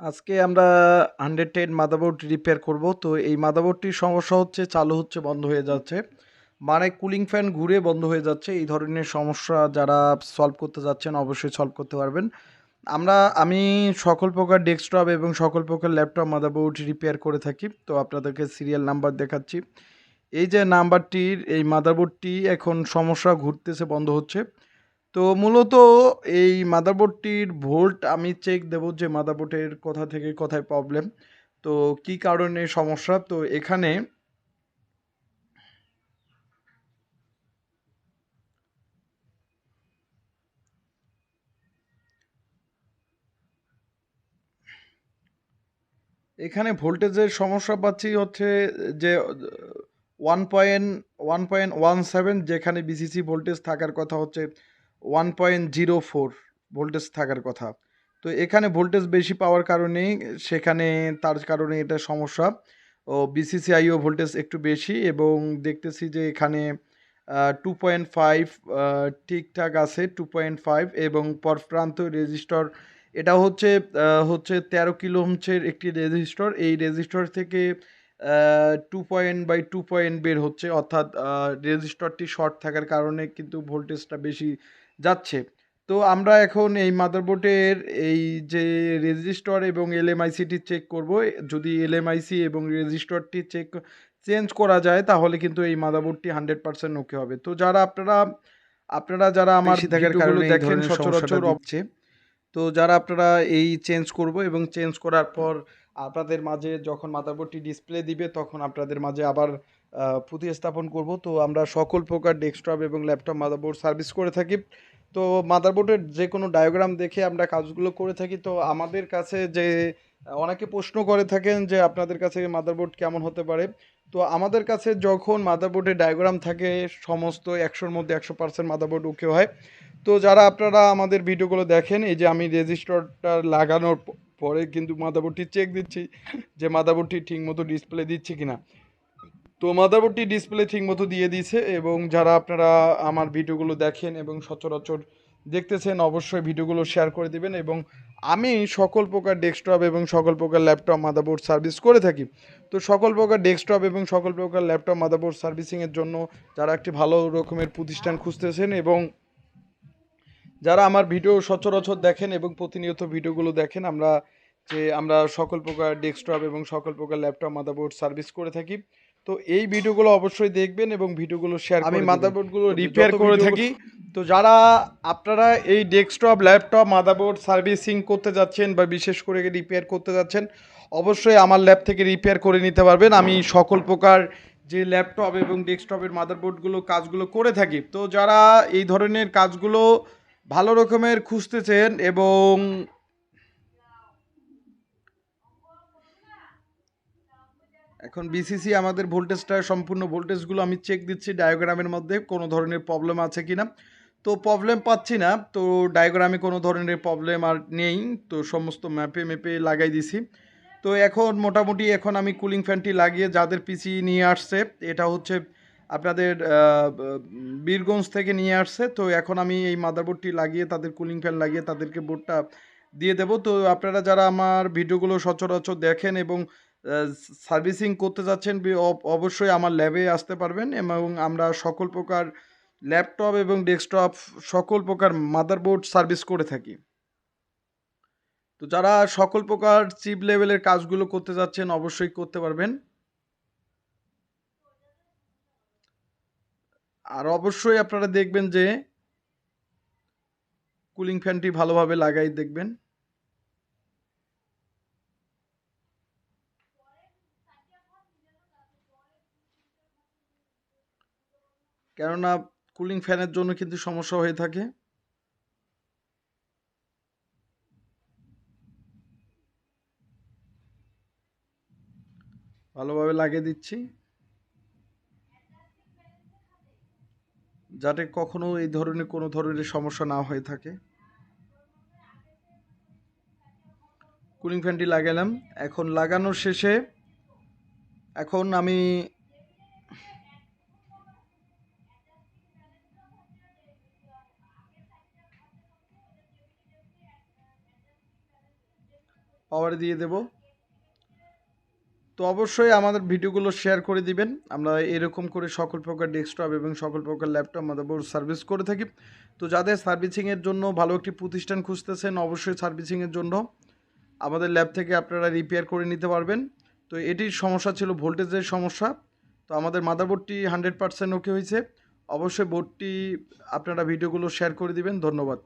আজকে আমরা hundred ten motherboard repair করব। তো এই মাদারবোর্ডটির সমস্যা হচ্ছে, চালু হচ্ছে, বন্ধ হয়ে যাচ্ছে। মানে কুলিং ফ্যান ঘুরে বন্ধ হয়ে যাচ্ছে। এই ধরনের সমস্যা যারা সলভ করতে যাচ্ছেন, অবশ্যই সলভ করতে পারবেন। আমরা, আমি সকল প্রকার ডেস্কটপ এবং সকল প্রকার ল্যাপটপ মাদারবোর্ড রিপেয়ার করে থাকি। তো আপনাদেরকে সিরিয়াল নাম্বার দেখাচ্ছি। এই যে নাম্বারটির এই মাদারবোর্ডটি এখন সমস্যা ঘুরতেছে, বন্ধ হচ্ছে। তো মূলত এই মাদারবোর্ডটির ভোল্ট আমি চেক দেব যে মাদারবোর্ডের কোথা থেকে কোথায় প্রবলেম তো কি কারণে সমস্যা? তো এখানে এখানে ভোল্টেজের সমস্যা পাচ্ছি হচ্ছে যে one point one point one seven যেখানে বিসিসি ভোল্টেজ থাকার কথা হচ্ছে one point zero four voltage থাকার কথা। তো এখানে ভোল্টেজ বেশি পাওয়ার কারণেই সেখানে তার কারণে এটা সমস্যা। ও বিসিসিআইও ভোল্টেজ একটু বেশি এবং দেখতেছি যে এখানে টু পয়েন্ট ফাইভ ঠিকঠাক আছে টু পয়েন্ট ফাইভ এবং পর প্রান্ত রেজিস্টর, এটা হচ্ছে হচ্ছে তেরো কিলো হোমসের একটি রেজিস্টর। এই রেজিস্টর থেকে two point by two point বের হচ্ছে। অর্থাৎ রেজিস্টরটি শর্ট থাকার কারণে কিন্তু ভোল্টেজটা বেশি যাচ্ছে। তো আমরা এখন এই মাদারবোর্ডের এই যে রেজিস্টর এবং এলএমআইসিটি চেক করব। যদি এলএমআইসি এবং রেজিস্টরটি চেক চেঞ্জ করা যায় তাহলে কিন্তু এই মাদারবোর্ডটি হান্ড্রেড পার্সেন্ট ওকে হবে। তো যারা আপনারা আপনারা যারা আমার দেখেন সচরাচর হচ্ছে তো যারা আপনারা এই চেঞ্জ করব এবং চেঞ্জ করার পর আপনাদের মাঝে যখন মাদারবোর্ডটি ডিসপ্লে দিবে তখন আপনাদের মাঝে আবার প্রতিস্থাপন করব। তো আমরা সকল প্রকার ডেস্কটপ এবং ল্যাপটপ, মাদারবোর্ড সার্ভিস করে থাকি। তো মাদারবোর্ডের যে কোনো ডায়াগ্রাম দেখে আমরা কাজগুলো করে থাকি। তো আমাদের কাছে যে অনেকে প্রশ্ন করে থাকেন যে আপনাদের কাছে মাদারবোর্ড কেমন হতে পারে? তো আমাদের কাছে যখন মাদারবোর্ডের ডায়াগ্রাম থাকে, সমস্ত একশোর মধ্যে একশো পার্সেন্ট মাদারবোর্ড ওকে হয়। তো যারা আপনারা আমাদের ভিডিওগুলো দেখেন, এই যে আমি রেজিস্টারটা লাগানোর পরে কিন্তু মাদারবোর্ডটি চেক দিচ্ছি যে মাদারবোর্ডটি ঠিকমতো ডিসপ্লে দিচ্ছে কিনা। তো মাদারবোর্ডটি ডিসপ্লে ঠিকমতো দিয়ে দিয়েছে এবং যারা আপনারা আমার ভিডিওগুলো দেখেন এবং সচরাচর দেখতেছেন, অবশ্যই ভিডিওগুলো শেয়ার করে দিবেন এবং আমি সকল প্রকার ডেস্কটপ এবং সকল প্রকার ল্যাপটপ মাদারবোর্ড সার্ভিস করে থাকি। তো সকল প্রকার ডেস্কটপ এবং সকল প্রকার ল্যাপটপ মাদারবোর্ড সার্ভিসিংয়ের জন্য যারা একটি ভালো রকমের প্রতিষ্ঠান খুঁজতেছেন এবং যারা আমার ভিডিও সচরাচর দেখেন এবং প্রতিনিয়ত ভিডিওগুলো দেখেন, আমরা যে আমরা সকল প্রকার ডেস্কটপ এবং সকল প্রকার ল্যাপটপ মাদারবোর্ড সার্ভিস করে থাকি। তো এই ভিডিওগুলো অবশ্যই দেখবেন এবং ভিডিওগুলো শেয়ার আমি মাদারবোর্ডগুলো রিপেয়ার করে থাকি। তো যারা আপনারা এই ডেস্কটপ ল্যাপটপ মাদারবোর্ড সার্ভিসিং করতে যাচ্ছেন বা বিশেষ করে রিপেয়ার করতে যাচ্ছেন অবশ্যই আমার ল্যাব থেকে রিপেয়ার করে নিতে পারবেন। আমি সকল প্রকার যে ল্যাপটপ এবং ডেস্কটপের মাদারবোর্ডগুলো কাজগুলো করে থাকি। তো যারা এই ধরনের কাজগুলো ভালো রকমের খুঁজতেছেন এবং এখন বিসিসি আমাদের ভোল্টেজটা সম্পূর্ণ ভোল্টেজগুলো আমি চেক দিচ্ছি ডায়াগ্রামের মধ্যে, কোনো ধরনের প্রবলেম আছে কিনা। তো প্রবলেম পাচ্ছি না, তো ডায়াগ্রামে কোনো ধরনের প্রবলেম আর নেই, তো সমস্ত ম্যাপে ম্যাপে লাগাই দিছি। তো এখন মোটামুটি এখন আমি কুলিং ফ্যানটি লাগিয়ে যাদের পিসি নিয়ে আসছে, এটা হচ্ছে আপনাদের বীরগঞ্জ থেকে নিয়ে আসছে, তো এখন আমি এই মাদারবোর্ডটি লাগিয়ে তাদের কুলিং ফ্যান লাগিয়ে তাদেরকে বোর্ডটা দিয়ে দেবো। তো আপনারা যারা আমার ভিডিওগুলো সচরাচর দেখেন এবং সার্ভিসিং করতে যাচ্ছেন অবশ্যই আমার ল্যাবে আসতে পারবেন এবং আমরা সকল প্রকার ল্যাপটপ এবং ডেস্কটপ সকল প্রকার মাদারবোর্ড সার্ভিস করে থাকি। তো যারা সকল প্রকার চিপ লেভেলের কাজগুলো করতে যাচ্ছেন, অবশ্যই করতে পারবেন। আর অবশ্যই আপনারা দেখবেন যে কুলিং ফ্যানটি ভালোভাবে লাগাই দেখবেন। কেননা কুলিং ফ্যানের জন্য কিন্তু সমস্যা হয়ে থাকে। ভালোভাবে লাগিয়ে দিচ্ছি। যাতে কখনো এই ধরনের কোনো ধরনের সমস্যা না হয়ে থাকে। কুলিং ফ্যানটি লাগালাম। এখন লাগানোর শেষে এখন আমি পাওয়ারে দিয়ে দেব। তো অবশ্যই আমাদের ভিডিওগুলো শেয়ার করে দিবেন। আমরা এরকম করে সকল প্রকার ডেস্কটপ এবং সকল প্রকার ল্যাপটপ মাদারবোর্ড সার্ভিস করে থাকি। তো যাদের সার্ভিসিংয়ের জন্য ভালো একটি প্রতিষ্ঠান খুঁজতেছেন, অবশ্যই সার্ভিসিংয়ের জন্য আমাদের ল্যাব থেকে আপনারা রিপেয়ার করে নিতে পারবেন। তো এটির সমস্যা ছিল ভোল্টেজের সমস্যা। তো আমাদের মাদারবোর্ডটি হান্ড্রেড পার্সেন্ট ওকে হয়েছে। অবশ্যই বোর্ডটি আপনারা ভিডিওগুলো শেয়ার করে দিবেন। ধন্যবাদ।